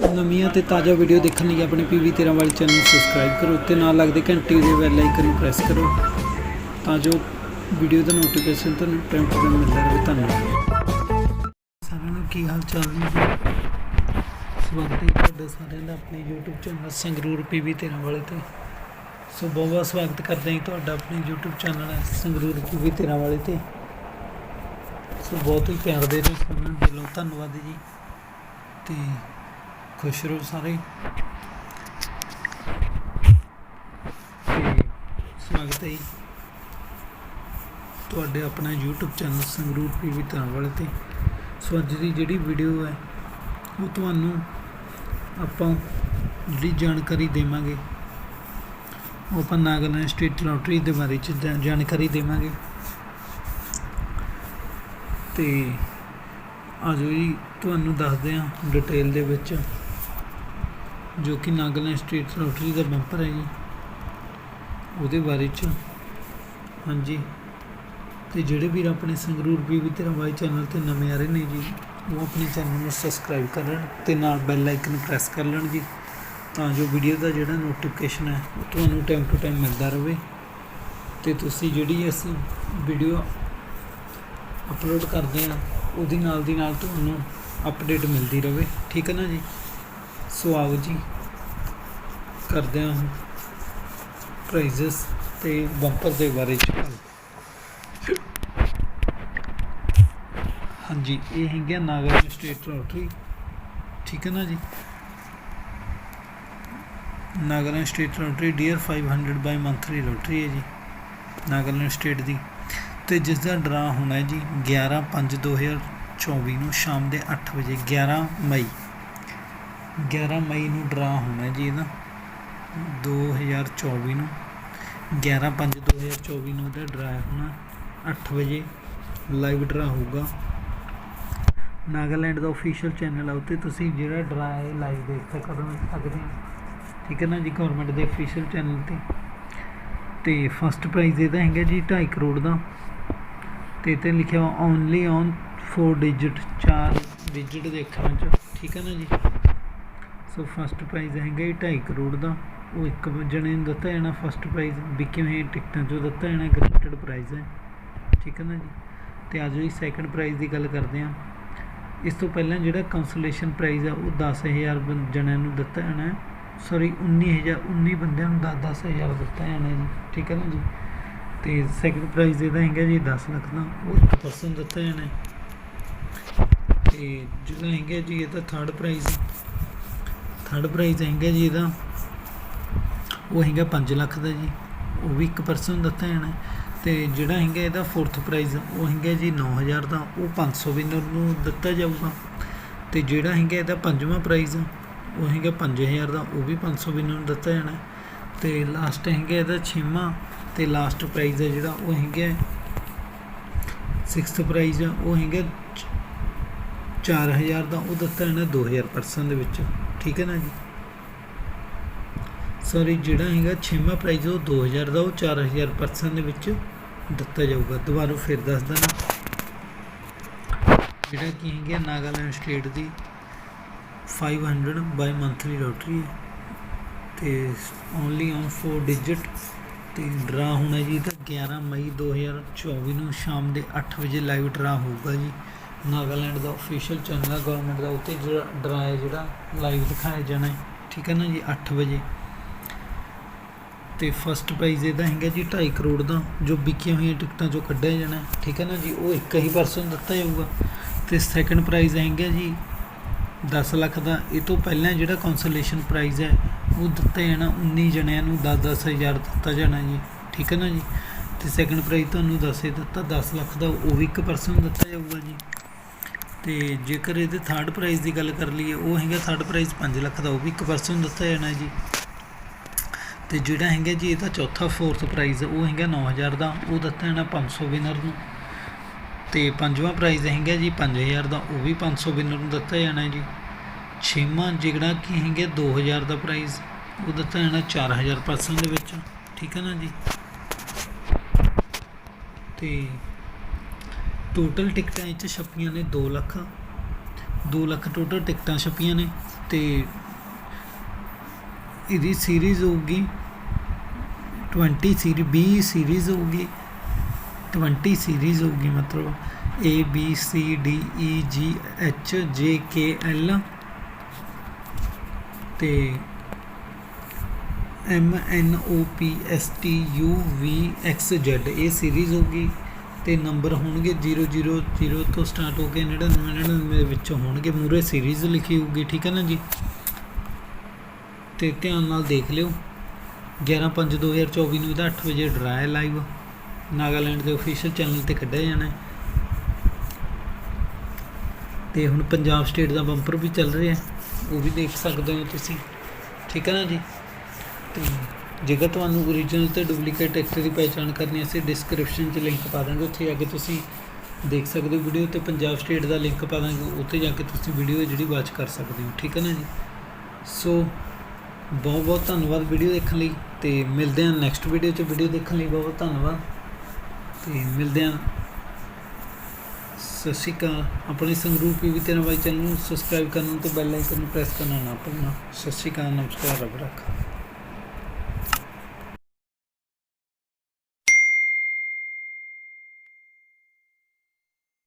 ਨਵੀਆਂ ਤੇ ਤਾਜ਼ਾ ਵੀਡੀਓ ਦੇਖਣ ਲਈ ਆਪਣੇ ਪੀਵੀ 13 ਵਾਲੇ ਚੈਨਲ ਨੂੰ ਸਬਸਕ੍ਰਾਈਬ ਕਰੋ ਤੇ ਨਾਲ ਲੱਗਦੇ ਘੰਟੀ ਦੇ ਬੈਲ ਆਈਕਨ ਨੂੰ ਪ੍ਰੈਸ ਕਰੋ ਤਾਂ ਜੋ ਵੀਡੀਓ ਦਾ ਨੋਟੀਫਿਕੇਸ਼ਨ ਤੁਹਾਨੂੰ ਟਾਈਮ ਟੂ ਟਾਈਮ ਮਿਲਦਾ ਰਹੇ। ਧੰਨਵਾਦ। ਸਾਰਿਆਂ ਨੂੰ ਕੀ ਹਾਲ ਚਾਲ ਨੇ? ਜੀ ਸਵਾਗਤ ਹੈ ਤੁਹਾਡਾ ਸਾਰਿਆਂ ਦਾ ਆਪਣੇ YouTube ਚੈਨਲ ਸੰਗਰੂਰ ਪੀਵੀ 13 ਵਾਲੇ ਤੇ। ਸੋ ਬਹੁਤ ਬਹੁਤ ਸਵਾਗਤ ਕਰਦੇ ਹਾਂ ਜੀ ਤੁਹਾਡਾ ਆਪਣੇ YouTube ਚੈਨਲ ਹੈ ਸੰਗਰੂਰ ਪੀਵੀ 13 ਵਾਲੇ ਤੇ। ਸੋ ਬਹੁਤ ਹੀ ਪਿਆਰ ਦੇ ਰਹੇ ਸਾਰਿਆਂ ਨੂੰ ਦਿਲੋਂ ਧੰਨਵਾਦ ਜੀ। ਤੇ ਖੁਸ਼ ਰਹੋ ਸਾਰੇ। ਸਵਾਗਤ ਹੈ ਜੀ। ਤੁਹਾਡੇ ਆਪਣਾ YouTube ਚੈਨਲ ਸੰਗਰੂਰ ਪੀਵੀ ਧਾਰ ਵਾਲੇ ਤੇ। ਸੋ ਅੱਜ ਦੀ ਜਿਹੜੀ ਵੀਡੀਓ ਹੈ, ਉਹ ਤੁਹਾਨੂੰ ਆਪਾਂ ਜਿਹੜੀ ਜਾਣਕਾਰੀ ਦੇਵਾਂਗੇ, ਉਹ ਆਪਾਂ ਨਾਗਾਲੈਂਡ ਸਟੇਟ ਲੋਟਰੀ ਦੇ ਬਾਰੇ ਚ ਜਾ- ਜਾਣਕਾਰੀ ਦੇਵਾਂਗੇ। ਤੇ ਆਜੋ ਜੀ, ਤੁਹਾਨੂੰ ਦੱਸਦੇ ਹਾਂ ਡਿਟੇਲ ਦੇ ਵਿੱਚ ਜੋ ਕਿ ਨਾਗਲੈਂਡ ਸਟੇਟ ਲੋਟਰੀ ਦਾ ਬੰਪਰ ਹੈ ਜੀ। ਉਹਦੇ ਬਾਰੇ ਚ। ਹਾਂਜੀ। ਤੇ ਜਿਹੜੇ ਵੀਰ ਆਪਣੇ ਸੰਗਰੂਰ ਪੀਵੀ ਤੇਰਾ ਵਾਈ ਚੈਨਲ ਤੇ ਨਵੇਂ ਆ ਰਹੇ ਨੇ ਜੀ, ਉਹ ਆਪਣੇ ਚੈਨਲ ਨੂੰ ਸਬਸਕ੍ਰਾਈਬ ਕਰ ਲੈਣ ਤੇ ਨਾਲ ਬੈਲ ਆਈਕਨ ਪ੍ਰੈਸ ਕਰ ਲੈਣ ਜੀ, ਤਾਂ ਜੋ ਵੀਡੀਓ ਦਾ ਜਿਹੜਾ ਨੋਟੀਫਿਕੇਸ਼ਨ ਹੈ, ਉਹ ਤੁਹਾਨੂੰ ਟਾਈਮ ਟੂ ਟਾਈਮ ਮਿਲਦਾ ਰਹੇ। ਤੇ ਤੁਸੀਂ ਜਿਹੜੀ ਅਸੀਂ ਵੀਡੀਓ ਅਪਲੋਡ ਕਰਦੇ ਆ ਉਹਦੀ ਨਾਲ ਦੀ ਨਾਲ ਤੁਹਾਨੂੰ ਅਪਡੇਟ ਮਿਲਦੀ ਰਹੇ। ਠੀਕ ਹੈ ਨਾ ਜੀ? ਸੋ ਆਓ ਜੀ, ਕਰਦੇ ਹਾਂ ਪ੍ਰਾਈਜ਼ਸ ਤੇ ਬੰਪਰ ਦੇ ਬਾਰੇ ਚ ਹਾਂਜੀ, ਇਹ ਹੈਗਾ ਨਾਗਾਲੈਂਡ ਸਟੇਟ ਲੋਟਰੀ ਠੀਕ ਹੈ ਨਾ ਜੀ? Nagaland state lottery dear 500 by monthly lottery ਹੈ ਜੀ, ਨਾਗਾਲੈਂਡ ਸਟੇਟ ਦੀ। ਤੇ ਜਿਸ ਦਾ ਡਰਾ ਹੋਣਾ ਹੈ ਜੀ 11/5/2024 ਨੂੰ ਸ਼ਾਮ ਦੇ 8 ਵਜੇ 11 ਮਈ। 11 ਮਈ ਨੂੰ ਡਰਾ ਹੋਣਾ ਜੀ ਇਹਦਾ। 2024 ਨੂੰ। 11/5/2024 ਨੂੰ ਇਹਦਾ ਡਰਾ ਹੋਣਾ। ਅੱਠ ਵਜੇ ਲਾਈਵ ਡਰਾ ਹੋਊਗਾ। ਨਾਗਾਲੈਂਡ ਦਾ ਅਫੀਸ਼ੀਅਲ ਚੈਨਲ ਆ ਉੱਤੇ ਤੁਸੀਂ ਜਿਹੜਾ ਡਰਾ ਹੈ ਲਾਈਵ ਦੇਖ ਸਕਦੇ ਹੋ। ਠੀਕ ਹੈ ਨਾ ਜੀ ਗਵਰਨਮੈਂਟ ਦੇ ਅਫੀਸ਼ੀਅਲ ਚੈਨਲ ਤੇ। ਤੇ ਫਸਟ ਪ੍ਰਾਈਜ਼ ਇਹਦਾ ਹੈਗਾ ਜੀ 2.5 ਕਰੋੜ ਦਾ। ਤੇ ਤੇ ਲਿਖਿਆ ਓਨਲੀ ਔਨ 4 ਡਿਜਿਟ 4 ਡਿਜਿਟ ਦੇਖਣ ਚ ਠੀਕ ਹੈ ਨਾ ਜੀ। ਸੋ ਫਸਟ ਪ੍ਰਾਈਜ਼ ਹੈਗਾ ਜੀ 2.5 ਕਰੋੜ ਦਾ। ਉਹ ਇੱਕ ਜਣੇ ਨੂੰ ਦਿੱਤਾ ਜਾਣਾ ਫਸਟ ਪ੍ਰਾਈਜ਼ ਵਿਕੇ ਹੋਏ ਟਿਕਟਾਂ ਚੋਂ ਦਿੱਤਾ ਜਾਣਾ ਗਰੰਟਡ ਪ੍ਰਾਈਜ਼ ਹੈ। ਠੀਕ ਹੈ ਨਾ ਜੀ? ਤੇ ਅੱਜ ਜੀ ਸੈਕੰਡ ਪ੍ਰਾਈਜ਼ ਦੀ ਗੱਲ ਕਰਦੇ ਹਾਂ। ਇਸ ਤੋਂ ਪਹਿਲਾਂ ਜਿਹੜਾ ਕੰਸੋਲੇਸ਼ਨ ਪ੍ਰਾਈਜ਼ ਆ, ਉਹ 10000 ਬੰ- ਜਣਿਆਂ ਨੂੰ ਦਿੱਤਾ ਜਾਣਾ। ਹੈ ਸੌਰੀ 19000 19 ਬੰਦਿਆਂ ਨੂੰ 10 10000 ਦਿੱਤਾ ਜਾਣਾ ਜੀ। ਠੀਕ ਹੈ ਨਾ ਜੀ? ਤੇ ਸੈਕੰਡ ਪ੍ਰਾਈਜ਼ ਇਹਦਾ ਹੈਗਾ ਜੀ 10 ਲੱਖ ਦਾ। ਉਹ ਇੱਕ ਪਰਸਨ ਦਿੱਤਾ ਜਾਣਾ। ਹੈ ਤੇ ਜਿਹੜਾ ਹੈਗਾ ਜੀ ਇਹਦਾ ਥਰਡ ਪ੍ਰਾਈਜ਼ ਥਰਡ ਪ੍ਰਾਈਜ਼ ਹੈਗਾ ਜੀ ਇਹਦਾ। ਉਹ ਹੈਗਾ 5 ਲੱਖ ਦਾ ਜੀ। ਉਹ ਵੀ ਇੱਕ ਪਰਸਨ ਦਿੱਤਾ ਜਾਣਾ ਹੈ। ਤੇ ਜਿਹੜਾ ਹੈਗਾ ਇਹਦਾ ਫੋਰਥ ਪ੍ਰਾਈਜ਼ ਉਹ ਹੈਗਾ ਜੀ 9000 ਦਾ। ਉਹ 500 ਵਿਨਰ ਨੂੰ ਦਿੱਤਾ ਜਾਊਗਾ। ਤੇ ਜਿਹੜਾ ਹੈਗਾ ਇਹਦਾ ਪੰਜਵਾਂ ਪ੍ਰਾਈਜ਼ ਉਹ ਹੈਗਾ 5000 ਦਾ। ਉਹ ਵੀ 500 ਵਿਨਰ ਨੂੰ ਦਿੱਤਾ ਜਾਣਾ ਹੈ। ਤੇ ਲਾਸਟ ਹੈਗਾ ਇਹਦਾ ਛੇਵਾਂ। ਤੇ ਲਾਸਟ ਪ੍ਰਾਈਜ਼ ਹੈ ਜਿਹੜਾ, ਉਹ ਹੈਗਾ 6th ਪ੍ਰਾਈਜ਼ ਆ ਉਹ ਹੈਗਾ 4000 ਦਾ। ਉਹ ਦਿੱਤਾ ਜਾਣਾ 2000 ਪਰਸਨ ਦੇ ਵਿੱਚ। ਠੀਕ ਹੈ ਨਾ ਜੀ? ਸੌਰੀ ਜਿਹੜਾ ਹੈਗਾ ਛੇਵਾਂ ਪ੍ਰਾਈਜ਼ ਉਹ 2000 ਦਾ, ਉਹ 4000 ਪਰਸਨ ਦੇ ਵਿੱਚ ਦਿੱਤਾ ਜਾਊਗਾ। ਦੁਬਾਰਾ ਫਿਰ ਦੱਸ ਦੇਣਾ ਜਿਹੜਾ ਕੀ ਹੈਗਾ ਨਾਗਾਲੈਂਡ ਸਟੇਟ ਦੀ 500 ਬਾਈ ਮੰਥਲੀ ਲੋਟਰੀ ਹੈ। ਤੇ ਓਨਲੀ ਔਨ 4 ਡਿਜਿਟ ਤੇ ਡਰਾ ਹੋਣਾ ਜੀ, ਤਾਂ 11 ਮਈ 2024 ਨੂੰ ਸ਼ਾਮ ਦੇ 8 ਵਜੇ ਲਾਈਵ ਡਰਾ ਹੋਊਗਾ ਜੀ। ਨਾਗਾਲੈਂਡ ਦਾ ਅਫੀਸ਼ੀਅਲ ਚੈਨਲ ਹੈ ਗਵਰਨਮੈਂਟ ਦਾ ਉੱਤੇ ਜਿਹੜਾ ਡਰਾਇਆ ਜਿਹੜਾ ਲਾਈਵ ਦਿਖਾਇਆ ਜਾਣਾ ਹੈ। ਠੀਕ ਹੈ ਨਾ ਜੀ 8 ਵਜੇ। ਤੇ ਫਸਟ ਪ੍ਰਾਈਜ਼ ਇਹਦਾ ਹੈਗਾ ਜੀ 2.5 ਕਰੋੜ ਦਾ, ਜੋ ਵਿਕੀਆਂ ਹੋਈਆਂ ਟਿਕਟਾਂ ਚੋਂ ਕੱਢਿਆ ਜਾਣਾ ਠੀਕ ਹੈ ਨਾ ਜੀ, ਉਹ ਇੱਕ ਹੀ ਪਰਸਨ ਦਿੱਤਾ ਜਾਊਗਾ। ਤੇ ਸੈਕੰਡ ਪ੍ਰਾਈਜ਼ ਹੈਗਾ ਜੀ 10 ਲੱਖ ਦਾ। ਇਹ ਤੋਂ ਪਹਿਲਾਂ ਜਿਹੜਾ ਕੰਸੋਲੇਸ਼ਨ ਪ੍ਰਾਈਜ਼ ਹੈ, ਉਹ ਦਿੱਤਾ ਜਾਣਾ 19 ਜਣਿਆਂ ਨੂੰ 10 ਹਜ਼ਾਰ ਦਿੱਤਾ ਜਾਣਾ ਜੀ। ਠੀਕ ਹੈ ਨਾ ਜੀ? ਤੇ ਸੈਕੰਡ ਪ੍ਰਾਈਜ਼ ਤੁਹਾਨੂੰ ਦੱਸੇ ਦਿੱਤਾ 10 ਲੱਖ ਦਾ ਉਹ ਵੀ ਇੱਕ ਪਰਸਨ ਦਿੱਤਾ ਜਾਊਗਾ ਜੀ। ਅਤੇ ਜੇਕਰ ਇਹਦੇ ਥਰਡ ਪ੍ਰਾਈਜ਼ ਦੀ ਗੱਲ ਕਰ ਲਈਏ, ਉਹ ਹੈਗਾ ਥਰਡ ਪ੍ਰਾਈਜ਼ 5 ਲੱਖ ਦਾ, ਉਹ ਵੀ ਇੱਕ ਪਰਸਨ ਦਿੱਤਾ ਜਾਣਾ ਜੀ। ਤੇ ਜਿਹੜਾ ਹੈਗਾ ਜੀ, ਇਹਦਾ ਚੌਥਾ ਫੋਰਥ ਪ੍ਰਾਈਜ਼ ਉਹ ਹੈਗਾ 9000 ਦਾ, ਉਹ ਦਿੱਤਾ ਜਾਣਾ 500 ਵਿਨਰ ਨੂੰ। ਤੇ ਪੰਜਵਾਂ ਪ੍ਰਾਈਜ਼ ਹੈਗਾ ਜੀ 5000 ਦਾ, ਉਹ ਵੀ 500 ਵਿਨਰ ਨੂੰ ਦਿੱਤਾ ਜਾਣਾ ਜੀ। ਛੇਵਾਂ ਜਿਹੜਾ ਕੀ ਹੈਗਾ 2000 ਦਾ ਪ੍ਰਾਈਜ਼ ਉਹ ਦਿੱਤਾ ਜਾਣਾ 4000 ਪਰਸਨ ਦੇ ਵਿੱਚ, ਠੀਕ ਹੈ ਨਾ ਜੀ? ਤੇ ਟੋਟਲ ਟਿਕਟਾਂ ਇਹ 'ਚ ਛਪੀਆਂ ਨੇ 2 ਲੱਖ। 2 ਲੱਖ ਟੋਟਲ ਟਿਕਟਾਂ ਛਪੀਆਂ ਨੇ ਤੇ ਇਹਦੀ ਸੀਰੀਜ਼ ਹੋਊਗੀ 20 ਸੀਰੀ 20 ਸੀਰੀਜ਼ ਹੋਊਗੀ 20 ਸੀਰੀਜ਼ ਹੋਊਗੀ ਮਤਲਬ A, B, C, D E G, H, J, K, L ਤੇ M, N, O, P, S, T, U, V, X, Z, ਇਹ ਸੀਰੀਜ਼ ਹੋਊਗੀ। ਤੇ ਨੰਬਰ ਹੋਣਗੇ 000 ਤੋਂ ਸਟਾਰਟ ਹੋ ਕੇ 99 99 ਦੇ ਵਿੱਚ ਹੋਣਗੇ। ਮੂਰੇ ਸੀਰੀਜ਼ ਲਿਖੀ ਹੋਊਗੀ, ਠੀਕ ਹੈ ਨਾ ਜੀ? ਤੇ ਧਿਆਨ ਨਾਲ ਦੇਖ ਲਿਓ। 11/5/2024 ਨੂੰ ਇਹਦਾ 8 ਵਜੇ ਡਰਾਇਆ ਲਾਈਵ ਨਾਗਾਲੈਂਡ ਦੇ ਅਫੀਸ਼ੀਅਲ ਚੈਨਲ ਤੇ ਕੱਢਿਆ ਜਾਣਾ ਹੈ। ਤੇ ਹੁਣ ਪੰਜਾਬ ਸਟੇਟ ਦਾ ਬੰਪਰ ਵੀ ਚੱਲ ਰਿਹਾ ਉਹ ਵੀ ਦੇਖ ਸਕਦੇ ਹੋ ਤੁਸੀਂ। ਠੀਕ ਹੈ ਨਾ ਜੀ? ਤੇ ਜੇਕਰ ਤੁਹਾਨੂੰ origignal ਤੇ ਡੁਪਲੀਕੇਟ ਟੈਕਸਟ ਦੀ ਪਹਿਚਾਣ ਕਰਨੀ ਹੈ, ਅਸੀਂ ਡਿਸਕ੍ਰਿਪਸ਼ਨ 'ਚ ਲਿੰਕ ਪਾ ਦਾਂਗੇ, ਉੱਥੇ ਜਾ ਕੇ ਤੁਸੀਂ ਦੇਖ ਸਕਦੇ ਹੋ ਵੀਡੀਓ ਤੇ ਪੰਜਾਬ ਸਟੇਟ ਦਾ ਲਿੰਕ ਪਾ ਦਾਂਗੇ, ਉੱਥੇ ਜਾ ਕੇ ਤੁਸੀਂ ਵੀਡੀਓ ਜਿਹੜੀ ਵਾਚ ਕਰ ਸਕਦੇ ਹੋ, ਠੀਕ ਹੈ ਨਾ ਜੀ? ਸੋ ਬਹੁਤ ਬਹੁਤ ਧੰਨਵਾਦ ਵੀਡੀਓ ਦੇਖਣ ਲਈ ਤੇ ਮਿਲਦੇ ਹਾਂ ਨੈਕਸਟ ਵੀਡੀਓ 'ਚ ਵੀਡੀਓ ਦੇਖਣ ਲਈ, ਬਹੁਤ ਬਹੁਤ ਧੰਨਵਾਦ ਤੇ ਮਿਲਦੇ ਹਾਂ। ਸਤਿ ਸ਼੍ਰੀ ਅਕਾਲ, ਆਪਣੇ ਸੰਗਰੂਪ ਪੀਵੀ ਤੇਰਾ ਬਾਈ ਚੈਨਲ ਨੂੰ ਸਬਸਕ੍ਰਾਈਬ ਕਰਨਾ ਤੇ ਬੈਲ ਆਈਕਨ ਨੂੰ ਪ੍ਰੈਸ ਕਰਨਾ ਨਾ ਭੁੱਲਣਾ। ਸਤਿ ਸ਼੍ਰੀ ਅਕਾਲ, ਨਮਸਕਾਰ, ਰੱਬ ਰੱਖਾ।